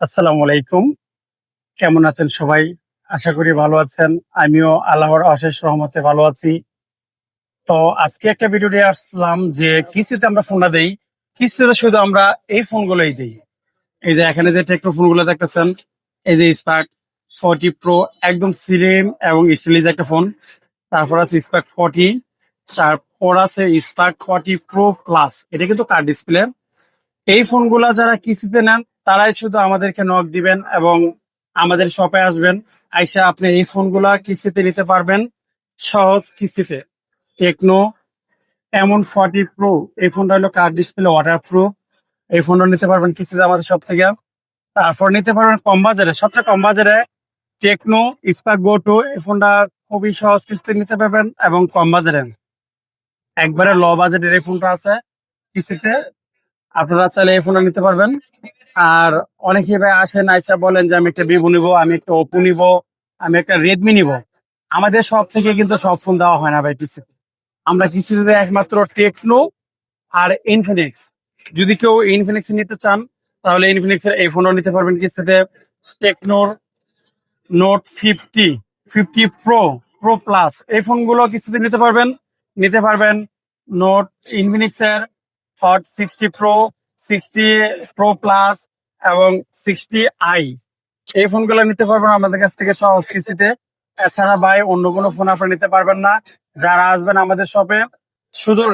আসসালামু আলাইকুম। কেমন আছেন সবাই? আশা করি ভালো আছেন। আমিও আল্লাহর অশেষ রহমতে ভালো আছি। তো আজকে একটা ভিডিও নিয়ে আসলাম যে কিস্তিতে আমরা ফোনটা দেই। কিস্তিতে শুধু আমরা এই ফোনগুলোই দিই। এই যে এখানে যে টেকনো ফোনগুলো দেখতেছেন, এই যে স্পার্ক ফোরটি প্রো একদম সিলিম এবং স্টিলিজ একটা ফোন তারপর আছে স্পার্ক ফোরটি তারপর আছে স্পার্ক ফোরটি প্রো প্লাস এটা কিন্তু কার ডিসপ্লে এই ফোনগুলা যারা কিস্তিতে নেন তারাই শুধু আমাদেরকে নক দিবেন এবং আমাদের শপে আসবেন। আইসা আপনি এই ফোনগুলা কিস্তিতে নিতে পারবেন, সহজ কিস্তিতে। টেকনো এমন ফর্টি প্রো এই ফোনটা হলো কার ডিসপ্লে ওয়াটার প্রুফ এই ফোনটা নিতে পারবেন কিস্তিতে আমাদের সব থেকে। তারপর নিতে পারবেন কম বাজারে, সবচেয়ে কম বাজারে টেকনো স্পার্ক গো টু এই ফোনটা খুবই সহজ কিস্তিতে নিতে পারবেন এবং কম বাজারে। একবারে ল বাজেটের এই ফোনটা আছে কিস্তিতে। আপনারা চাইলে এই ফোনটা নিতে পারবেন। আর অনেকে ভাই আসেন আইসা বলেন যে আমি একটা ভিভো নিবো, আমি একটা ওপো নিবো, আমি একটা রেডমি নিবো। আমাদের সব থেকে কিন্তু সব ফোন দেওয়া হয় না ভাই কিস্তিতে আমরা কিস্তিতে একমাত্র টেকনো আর ইনফিনিক্স যদি কেউ ইনফিনিক্স নিতে চান, তাহলে ইনফিনিক্স এর এই ফোনও নিতে পারবেন কিস্তিতে টেকনোর Note fifty fifty Pro Pro Plus. এই ফোনগুলো কিস্তিতে নিতে পারবেন। নিতে পারবেন নোট ইনফিনিক্স এর, Hot sixty Pro sixty Pro Plus এবং সিক্সটি আই এই ফোনগুলো নিতে পারবেন আমাদের কাছ থেকে সহজ কিস্তিতে। এছাড়া ভাই, অন্য কোনো ফোন আপনারা নিতে পারবেন না। যারা আসবেন আমাদের শপে শুধু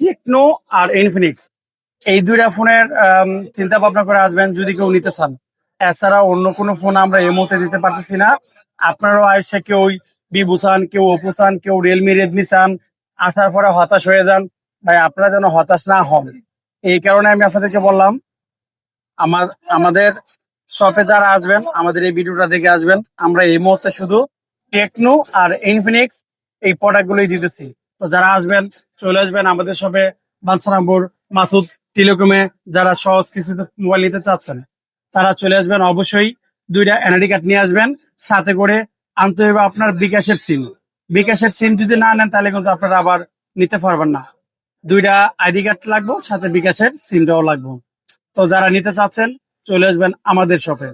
টেকনো আর ইনফিনিক্স এই দুইটা ফোনের চিন্তা ভাবনা করে আসবেন যদি কেউ নিতে চান। এছাড়া অন্য কোনো ফোন আমরা এই মুহূর্তে দিতে পারতেছি না। আপনারাও আইসে কেউ ভিভো চান, কেউ ওপো চান, কেউ রিয়েলমি রেডমি চান, আসার পরে হতাশ হয়ে যান। ভাই, আপনারা যেন হতাশ না হন। এই কারণে আমি আপনাদেরকে বললাম আমার, আমাদের শপে যারা আসবেন, আমাদের এই ভিডিওটা দেখে আসবেন, আমরা এই মুহূর্তে শুধু টেকনো আর ইনফিনিক্স এই প্রোডাক্ট গুলোই দিতেছি। তো যারা আসবেন, চলে আসবেন আমাদের শপে বাঞ্ছারামপুর, মাসুদ টেলিকমে যারা সহজ কিস্তিতে মোবাইল নিতে চাচ্ছেন, তারা চলে আসবেন, অবশ্যই দুইটা এনআইডি কার্ড নিয়ে আসবেন, সাথে করে আনতে হবে আপনার বিকাশের সিম বিকাশের সিম যদি না নেন, তাহলে কিন্তু আপনারা আবার নিতে পারবেন না। দুইটা আইডি কার্ড লাগবে, সাথে বিকাশের সিমটাও লাগবে। তো যারা নিতে চাচ্ছেন চলে আসবেন আমাদের শপে।